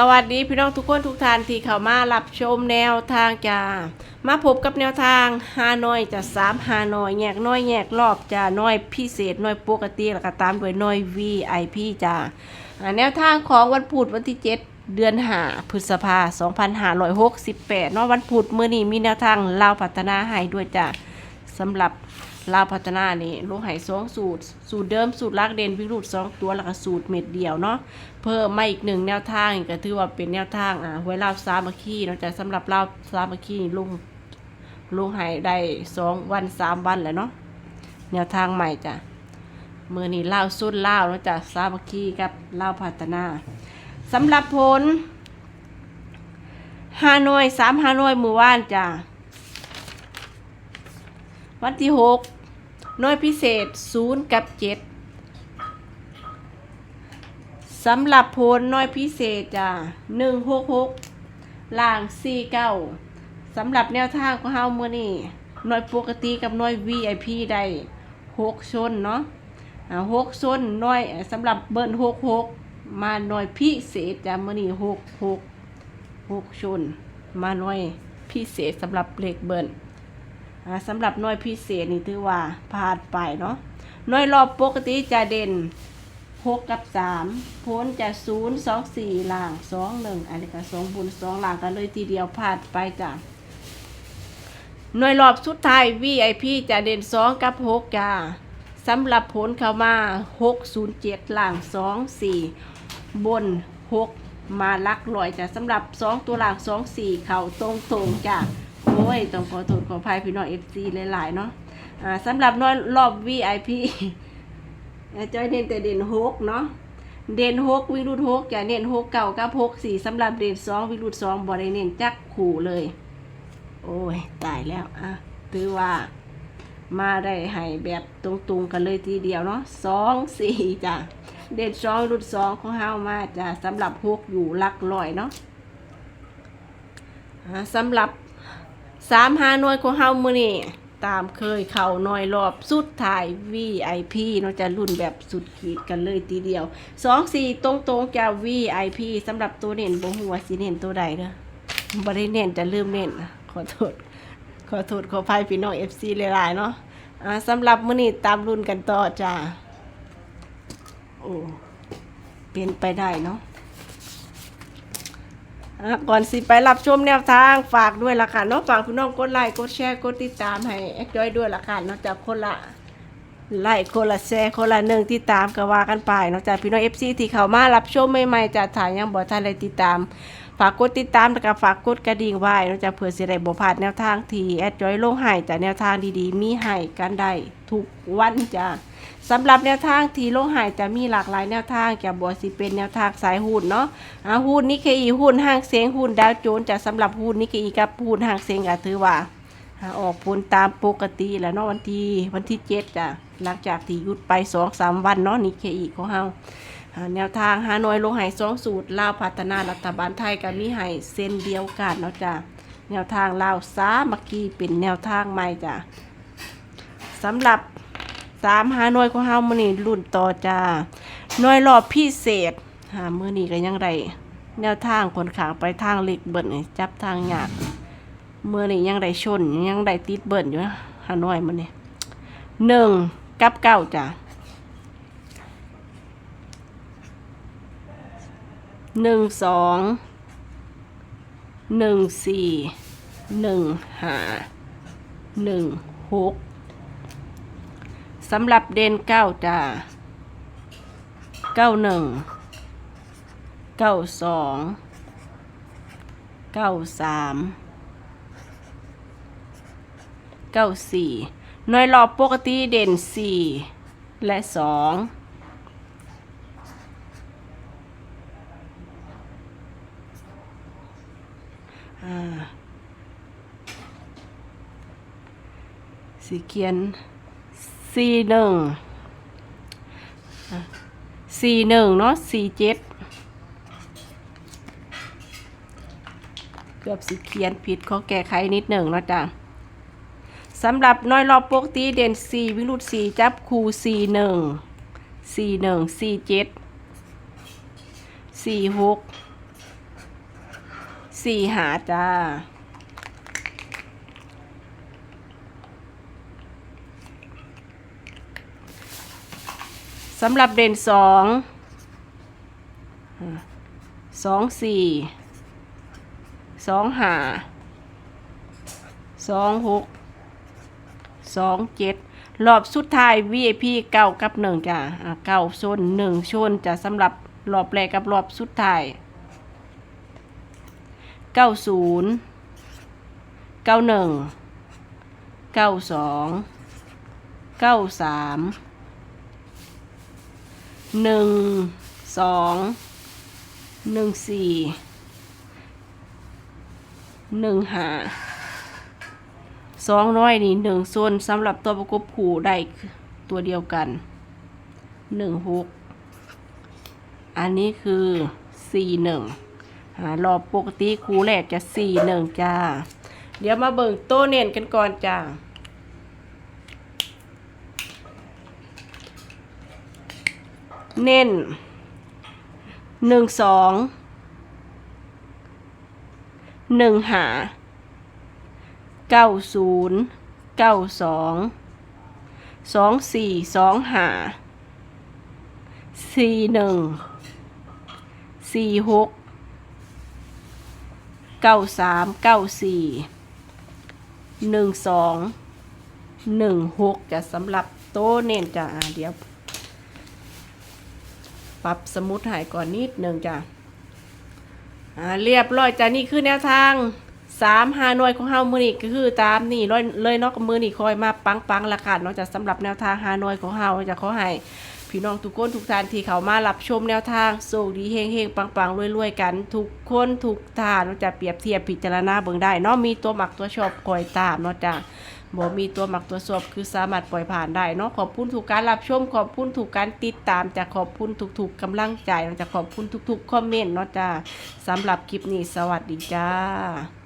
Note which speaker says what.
Speaker 1: สวัสดีพี่น้องทุกคนทุกท่านที่เข้ามารับชมแนวทางจ้ามาพบกับแนวทางฮานอยจะสามฮานอยแยกน้อยแยกรอบจ้าน้อยพิเศษน้อยปกติแล้วก็ตามด้วยน้อย VIP จ้าแนวทางของวันพุธวันที่ 7 เดือนหาพฤษภา2568เนาะวันพุธมื้อนี้มีแนวทางลาวพัฒนาให้ด้วยจ้าสำหรับ ลาวพัฒนานี่ลูกไห้สองสูตร สูตรเดิมสูตรลักเด่นวิรุธสองตัวแล้วก็สูตรเม็ดเดียวเนาะเพิ่มมาอีกหนึ่งแนวทางก็ถือว่าเป็นแนวทางอ่าหวยลาวสามัคคีเนาะจ๊ะสำหรับลาวสามัคคีลุงลุงให้ได้สองวันสามวันแล้วเนาะแนวทางใหม่จ้ะมือนี้ลาวสุดลาเนาะจ๊ะสามัคคีกับลาพัฒนาสำหรับผลฮานอยสามฮานอยมือว่านจ้ะวันที่หก หน้อยพิเศษศูนย์กับเจ็ดสำหรับโพลน้อยพิเศษจ้ะหนึ่งหกหกล่างสี่เก้าสำหรับแนวทางของเฮาเมื่อนี้น้อยปกติกับน้อย VIP ได้หกชนเนาะหกชนน้อยสำหรับเบิ้ลหกหกมาน้อยพิเศษจ้ะเมื่อนี้หกหกหกชนมาน้อยพิเศษสำหรับเลขเบิ้ลอ่า สำหรับน้อยพิเศษนี่ถือว่าพลาดไปเนาะน้อยรอบปกติจะเด่นหกกับสามพ้นจะศูนย์สองสี่ล่างสองหนึ่งอันนี้ก็สองบุญสองล่างกันเลยทีเดียวพลาดไปจ้ะหน่วยรอบสุดท้าย VIP จะเด่นสองกับหกจ้าสำหรับผลเข้ามาหกศูนย์เจ็ดล่างสองสี่บนหกมาลักลอยจ้ะสำหรับสองตัวล่างสองสี่เข่าตรงตรงๆจ้ะ โอ้ย ต้องขอโทษขออภัยพี่น้องเอฟซีหลายๆเนาะอ่าสำหรับน่วยรอบ VIP จอยเน้นแต่เด่นหกเนาะเด่นหกวิรุธหกจะเน้นหกเก่ากับหกสี่สำหรับเด่นสองวิรุธสองบริเน้นจักขู่เลย โอ้ย ตายแล้วอะถือว่ามาได้ให้แบบตรงๆกันเลยทีเดียวเนาะสองสี่จ้ะเด่นสองวิรุธสองของเฮามาจ้ะสำหรับหกอยู่ลักร้อยเนาะอะสำหรับ สามหาหน่วยของเฮามือนี่ตามเคยเข่าน้อยรอบสุดท้าย VIP เนาะจะรุ่นแบบสุดขีดกันเลยทีเดียวสองสี่ตรงตรงจะ VIP สำหรับตัวเน้นบ่หัวสิเน้นตัวใดเด้อบ่ได้เน้นจะลืมเน้นนะขอโทษ ขอโทษขอภัยพี่น้อง FC หลายๆเนาะอ่าสำหรับมื้อนี้ตามรุ่นกันต่อจ้าโอ้เป็นไปได้เนาะ ก่อนสิไปรับชมแนวทางฝากด้วยละค่ะเนาะฝากพี่น้องกดไลค์กดแชร์กดติดตามให้แอคจอยด้วยละค่ะนอกจากคนละไลค์คนละแชร์คนละหนึ่งที่ตามก็ว่ากันไปนอกจากพี่น้องเอฟซีที่เขามารับชมใหม่ๆจากถ่ายยังบ่ทันได้ติดตาม ฝากกดติดตามแล้วก็ฝากกดกระดิ่งไว้นอกจากเผื่อสิได้บ่พลาดแนวทางที่แอดจอยลงให้จากแนวทางดีๆ มีให้กันได้ทุกวันจ้า สำหรับแนวทางทีโลหายจะมีหลากหลายแนวทางจะบวสิเป็นแนวทางสายหุ้นเนาะอาหุ้นนิเคอีหุ้นห้างเสียงหุ้นดาวโจนส์จะสำหรับหุ้นนิเคอีกับหุ้นห้างเสียงก็ถือว่าออกผลตามปกติแล้วเนาะวันที่วันที่เจ็ดจ้ะหลังจากที่หยุดไปสองสามวันเนาะนิเคอีของเฮาแนวทางหาหน่วยลงหายสองสูตรลาวพัฒนารัฐบาลไทยก็มีให้เส้นเดียวกันเนาะจ้ะแนวทางลาวสามัคคีเป็นแนวทางใหม่จ้ะสำหรับ สามหาหน่วยของเฮามื้อนี้รุ่นต่อจ้าหน่วยรอบพิเศษหามื้อนี้ก็ยังได้แนวทางคนขางไปทางเล็กเบิ่นนี่จับทางยากมื้อนี้ยังได้ชนยังได้ติดเบิ่นอยู่นะหาหน่วยมื้อนี้หนึ่งกับเก้าจ้าหนึ่งสองหนึ่งสี่หนึ่งห้าหนึ่งหก สำหรับเดนเก้าจ้าเก้าหนึ่งเก้าสองเก้าสามเก้าสี่หน่วยรอบปกติเด่นสี่และสองอ่าสีเขียน สี่หนึ่งสี่หนึ่งเนาะสี่เจ็ดเกือบสิเขียนผิดขอแก้ไขนิดหนึ่งเนาะจ้ะสำหรับน้อยรอบปกติเด่นสี่วิรุธสี่จับคูสี่หนึ่งสี่หนึ่งสี่เจ็ดสี่หกสี่หาจ้า สำหรับเด่นสองสองสี่สองหาสองหกสองเจ็ดรอบสุดท้าย VIP เก้ากับหนึ่งจ้ะอ่าเก้าชนหนึ่งชนจะสำหรับรอบแรกกับรอบสุดท้ายเก้าศูนย์เก้าหนึ่งเก้าสองเก้าสาม หนึ่งสองหนึ่งสี่หนึ่งหาสองร้อยนี่หนึ่งส่วนสำหรับตัวประกบคู่ได้คือตัวเดียวกันหนึ่งหกอันนี้คือสี่หนึ่งหารอบปกติคูแรกจะสี่หนึ่งจ้า เดี๋ยวมาเบิ่งโต้เน่นกันก่อนจ้า เน้นหนึ่งสองหนึ่งหาเก้าศูนย์เก้าสองสองสี่สองหาสี่หนึ่งสี่หกเก้าสามเก้าสี่หนึ่งสองหนึ่งหกจะสำหรับโต๊ะเน้นจ้ะอ่าเดี๋ยว ปรับสมุดหายก่อนนิดหนึ่งจ้ะอ่าเรียบร้อยจ้ะนี่คือแนวทางสามหาหน่วยของเฮามือนี่ก็คือตามนี่ร้อยเลยเนาะมือนี่คอยมาปังปังละกันเนาะจะสำหรับแนวทางหาหน่วยของเฮาจะขอให้พี่น้องทุกคนทุกท่านที่เขามารับชมแนวทางโชคดีเฮงเฮงปังปังๆรวยๆกัน ทุกคนทุกท่านเนาะจะเปรียบเทียบพิจารณาเบิ่งได้เนาะมีตัวหมักตัวชอบคอยตามเนาะจ้ะ บ่มีตัวหมักตัวสอบคือสามารถปล่อยผ่านได้เนาะขอบคุณถูกการรับชมขอบคุณถูกการติดตามจะขอบคุณทุกๆกำลังใจจะขอบคุณทุกๆคอมเมนต์เนาะจ้าสำหรับคลิปนี้สวัสดีจ้า